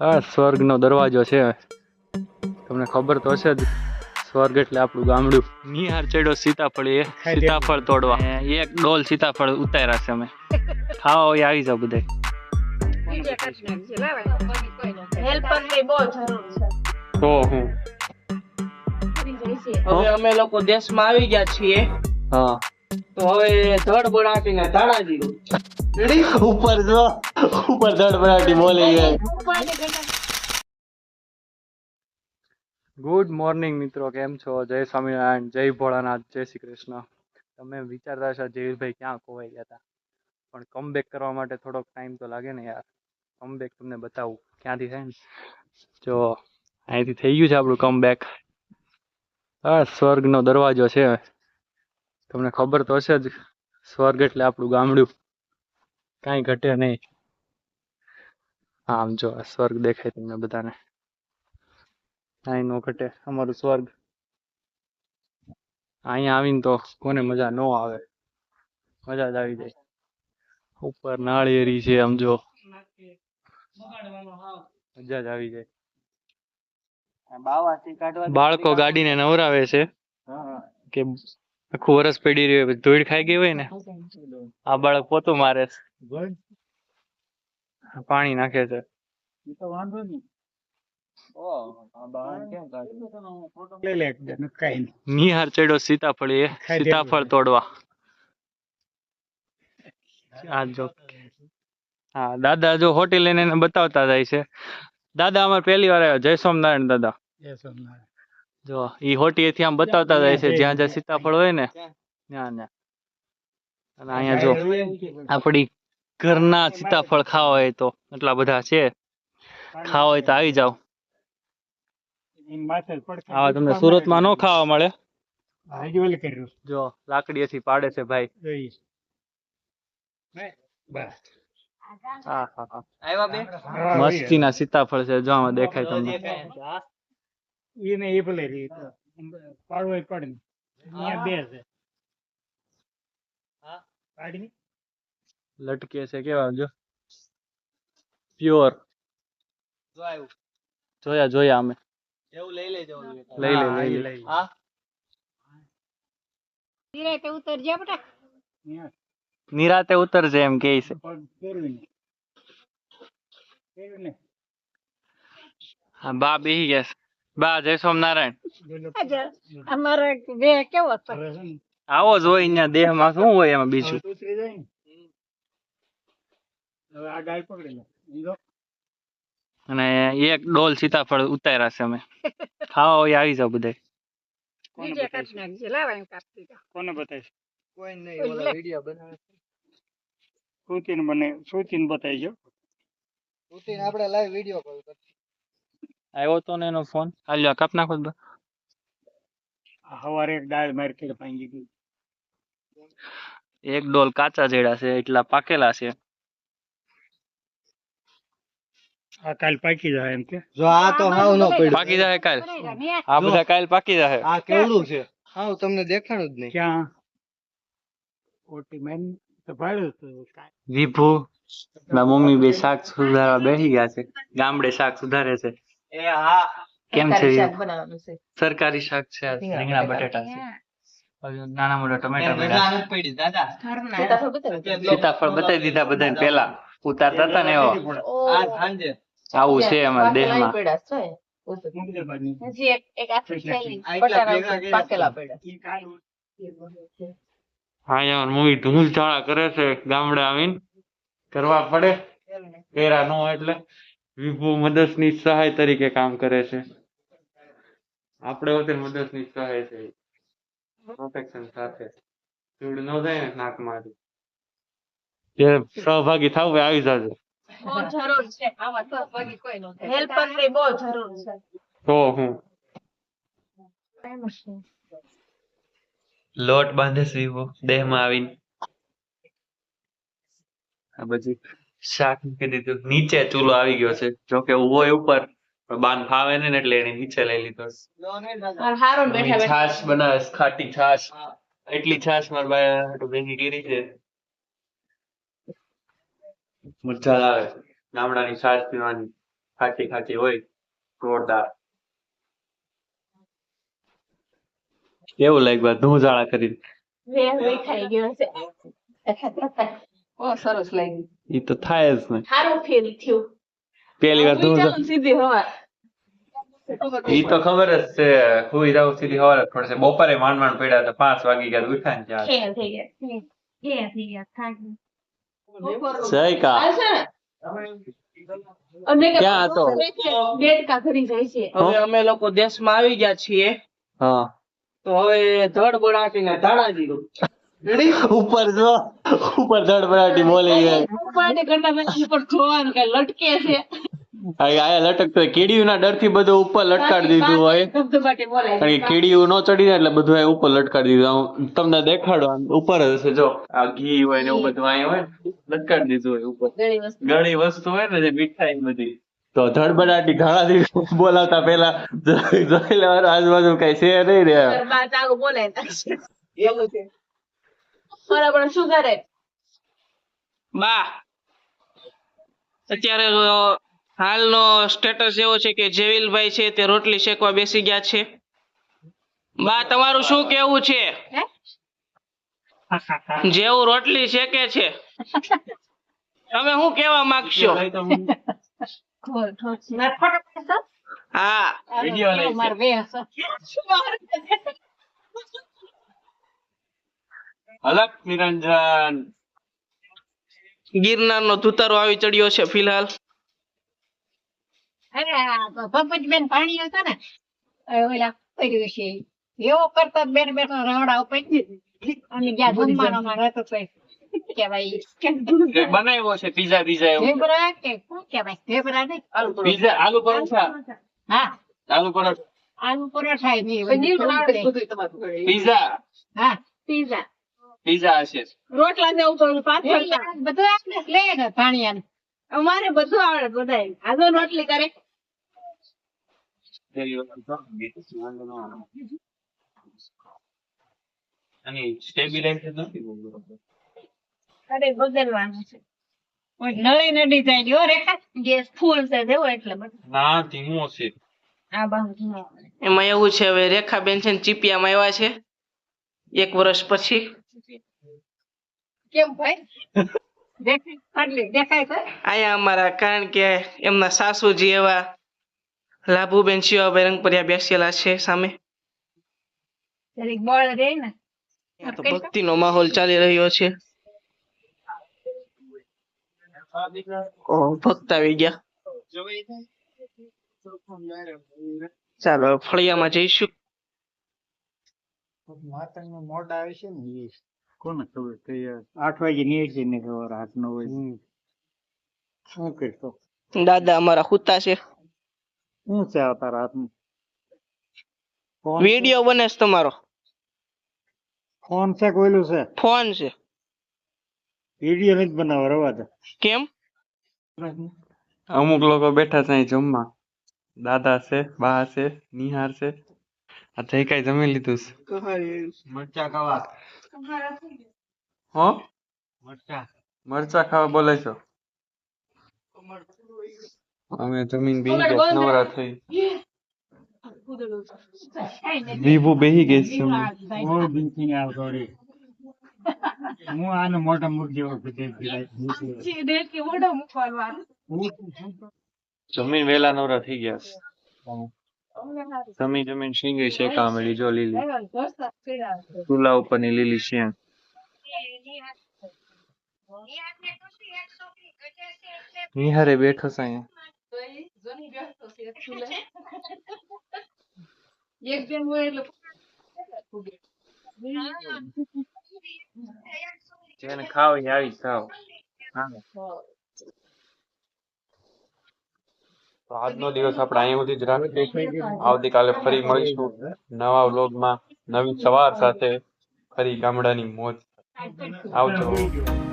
આ સ્વર્ગનો દરવાજો છે. તમને ખબર તો હશે જ. સ્વર્ગ એટલે આપણું ગામડું. નિહાર ચડ્યો સીતાફળ. એ સીતાફળ તોડવા. એક ડોલ સીતાફળ ઉતાર્યા છે અમે. ખાવા હોય આવી જાવ બધા. હેલ્પરની બહુ જરૂર છે. તો હું? હવે અમે લોકો દેશમાં આવી ગયા છીએ. હા. તો હવે ધડ બનાવીને ધાણા દીધું ઉપર જો. ઉપર ધડ બનાટી બોલી ગઈ ગુડ મોર્નિંગ મિત્રો, કેમ છો? જય સ્વામિનારાયણ, જય ભોળાનાથ, જય શ્રી કૃષ્ણ. તમે વિચારતા હશો જયવીરભાઈ ક્યાં ખોવાઈ ગયા હતા પણ કમબેક કરવા માટે થોડોક ટાઈમ તો લાગે ને યાર. કમબેક તમને બતાવું. ક્યાંથી થાય ને? જો, અહીંથી થઈ ગયું છે આપણું કમબેક હા સ્વર્ગનો દરવાજો છે. તમને ખબર તો હશે જ. સ્વર્ગ એટલે આપણું ગામડું. કાંઈ ઘટે નહીં. આમ જો સ્વર્ગ દેખાય તમને બધાને. કાંઈ નો ઘટે અમારું સ્વર્ગ. અહીંયા આવીને તો કોને મજા ન આવે. મજા જ આવી જાય. ઉપર નાળિયેરી છે આમ જો. મજા જ આવી જાય. બાળકો ગાડીને નવરાવે છે. કે આખું વરસ પડી રહ્યું હોય, ધૂળ ખાઈ ગઈ હોય ને. આ બાળક પોતું મારે. છે. પાણી નાખે છે. નિહાર ચડ્યો સીતાફળ એ સીતાફળ તોડવા. આ જો. હા દાદા જો હોટેલ લઈને એને બતાવતા જાય છે. દાદા અમારે પહેલી વાર આવ્યા જય સોમનારાયણ દાદા. જો ઈ હોટી એથી આમ બતાવતા જાય છે જ્યાં જ્યાં સીતાફળ હોય ને ત્યાં. ત્યાં અને અહીંયા જો આપણી ઘરના સીતાફળ ખાવા હોય તો એટલા બધા છે. ખાવા હોય તો આવી જાવ આવા તમને સુરતમાં ન ખાવા મળે. જો લાકડીએથી પાડે છે ભાઈ. મસ્તી હા? હા આવ્યા બે? મસ્તીના સીતાફળ છે જો આમાં દેખાય તમને. એને એ ભલે પાડવો પડે બે છે. પાડી લટકે છે કેવા જો પ્યોર જો આવ્યું જોયા જોયા અમે એવું લઈ લેજો લઈ લે લઈ લે। હા। ધીરે ઉતરજે બેટા? નિરાતે ઉતરજે એમ કે છે। પગ ફેરવીને ફેરવીને હા બા બેહી ગયા છે. બા જય સોમનારાયણ બોલો અજર અમારે બે કેવો છે હવે છે ને? આવો જ હોય અહીંયા દેહમાં શું હોય એમાં બીજું? હવે આ પકડી લો. અને એક ડોલ સીતાફળ ઉતાર્યા છે અમે. ખાવા હોય આવી જાવ બધા કોને બતાવીશ? કોને બતાવીશ? કોઈ કોઈ નહીં ઓલા વિડિયો બનાવે. સુતીને મને સુતીને બતાવી જો ઉઠીને આપણે લાઈવ વિડિયો કોલ કરશું. આવ્યો તો ને એનો ફોન હાલ્યો કાપ નાખો તો. હવારે એક દાળ મારી કે ભાંગી ગઈ. એક ડોલ કાચા જેડા છે એટલા પાકેલા છે. આ કાલ પાકી જાય એમ કે. જો આ તો હાવ નો પડ્યો. પાકી જાય કાલ. આ બધા કાલ પાકી જાય. આ કેવડું છે? હાવ તમને દેખાણું જ નહીં. ક્યાં? ઓટી મેન તો ભાડ્યું. વિભુ ના મમ્મી બે શાક સુધારવા બેસી ગયા છે. ગામડે શાક સુધારે છે. એ હા. કેમ છે સરકારી શાક છે. રીંગણા બટેટા છે. નાના મોટા ટમેટા. સીતાફળ બતાવી દીધા. બધાને પેલા ઉતારતા હતા ને એવો? આવું છે અમારા દેહમાં. હજી એક પાકેલા પડ્યા હા યાર મમ્મી ધૂળ ઝાડા કરે છે ગામડે આવીને. કરવા પડે. કેરા નો એટલે. વિભુ મદદની સહાય તરીકે કામ કરે છે. આપણે હોતે મદદની સહાય છે. પ્રોટેક્શન સાથે. ધૂળ ન જાય નાક નાકમાંથી જે સહભાગી થવું આવી જાજો. બહુ જરૂર છે. આમાં સહભાગી કોઈ નો હેલ્પરની બહુ જરૂર છે. તો હું. લોટ બાંધે વિભુ દેહમાં આવીને. આ પછી શાક મૂકી દીધું. નીચે ચૂલો આવી ગયો છે. જોકે ઊભો હોય ઉપર બાન ફાવે ને એટલે એને નીચે લઈ લીધો. છાશ બનાવે ખાટી છાશ. એટલી છાશ મારા ભાઈ ભેગી કરી છે. મજા આવે ગામડાની છાશ પીવાની ખાટી ખાટી હોય જોરદાર. કેવું લાગ્યું ધૂ જાળા કરીને? વેહ ગયો છે. બહુ સરસ લાગ્યું. ઈ તો થાય જ ને. સારું ફીલ થયું. પેલી વાર ધૂ સીધી હવા ઈ તો ખબર જ છે હુઈ જાવ સીધી ખબર જ પડશે. બપોરે માંડ માંડ પડ્યા તો પાંચ વાગી ગયા તો ઉઠ્યા ને ચાર થઈ ગયા. થઈ ગયા. થાકી જય કા. અમે ક્યાં હતો? દેડકા કરી જાય છે. હવે અમે લોકો દેશમાં આવી ગયા છીએ. હા. તો હવે ધડ બળાટીને ધાડા દીધું ઉપર જો ઉપર ધડબડાટી બોલી ગઈ ઉપાડે કરતા ઉપર જોવાનું કે લટકે છે. લટકતો હોય. કીડીઓના ડરથી બધું ઉપર લટકાડી દીધું હોય. કારણ કે કીડીઓ નો ચડી જાય એટલે બધું ઉપર લટકાડી દીધું. આમ તમને દેખાડો ઉપર જ હશે. જો આ ઘી હોય ને એવું બધું અહીં હોય લટકાડી દીધું હોય ઉપર. ઘણી વસ્તુ. હોય ને જે મીઠાઈ બધી. તો ધડબડાટી બોલાવતા પેલા જોઈ લેવાનું આજુબાજુ કઈ છે નહીં રે. બા બોલાય એવું છે. બરાબર શું કરે? બા અત્યારે હાલનો સ્ટેટસ એવો છે કે જેવિલભાઈ છે તે રોટલી શેકવા બેસી ગયા છે. બા તમારું શું કેવું છે? જેવું રોટલી શેકે છે. તમે શું કેવા માંગશો? હા? અલગ નિરંજન. ગિરનારનો ધુતારો આવી ચડ્યો છે ફિલહાલ. અરે પાણી હતા ને ઓલા કર્યું છે. એવો કરતા બેન બેન રવડા ઉપર અને જ્યાં જમવાનોમાં રહેતો હતો કે બનાવ્યો છે પીઝા પીઝા ઢેબરા કે શું કહેવાય? ઢેબરા નહીં. પીઝા આલુ પરોઠા. હા. આલુ પરોઠા. આલુ પરોઠા નહીં. પીઝા. હા. પીઝા. પીઝા હશે. રોટલા ને ઉપર પાછળ બધું આપણે લે ને ભાણિયા અમારે બધું આવડે બધાય. આગળ રોટલી કરે. અને સ્ટેબિલાઇઝર નથી. અરે બદલવાનું છે. કોઈ નળી નડી જાય જો રેખા ગેસ ફૂલ છે દેવો એટલે બધું. ના ધીમો છે. આ બાજુ એમાં એવું છે હવે રેખાબેન છે ને ચીપિયામાં આવ્યા છે એક વર્ષ પછી. કેમ ભાઈ? દેખાય દેખાય આયા અમારા કારણ કે એમના સાસુજી એવા લાભુબેન શિવાભાઈ રંગપરિયા બેસેલા છે સામે. ભક્તિ નો રે ને? આ તો ભક્તિનો માહોલ ચાલી રહ્યો છે. ભક્ત આવી ગયા. ચાલો ફળિયામાં જઈશું. માતાનું મોઢ આવે છે ને એ કોને ખબર કઈ આઠ વાગે નીકળી ને ખબર હાથ નો વાગે. શું કરતો દાદા અમારા હુતા છે. શું છે આ તારા હાથમાં? વીડિયો બને છે તમારો. ફોન છે કોઈલું છે? ફોન છે. વીડિયો નથી બનાવો રવા દે. કેમ? અમુક લોકો બેઠા છે અહીં જમવા. દાદા છે બા છે નિહાર છે. આ જઈ કઈ જમી લીધું છે. મરચા ખાવા. હો? મરચા. મરચા ખાવા બોલે છો? અમે જમીન બેહી ગયા નવરા થઈ. વિભુ બેહી ગઈ છે બહુ દિનથી ને આવતો રે હું આને મોટા મૂકી જેવો કે મોટો મૂકવાનું જમીન વેલા નવરા થઈ ગયા છે. જમીન જમીન શીંગી શેકા મળી જો લીલી. ચૂલા ઉપરની લીલી શેંગ નિહારે બેઠો છે અહીંયા. એક જણ હોય એટલે જેને ખાવ એ આવી જાવ તો આજનો દિવસ આપણે અહીંયા સુધી જ રાખીએ આવતીકાલે ફરી મળીશું નવા વ્લોગમાં નવી સવાર સાથે ફરી ગામડાની મોજ આવજો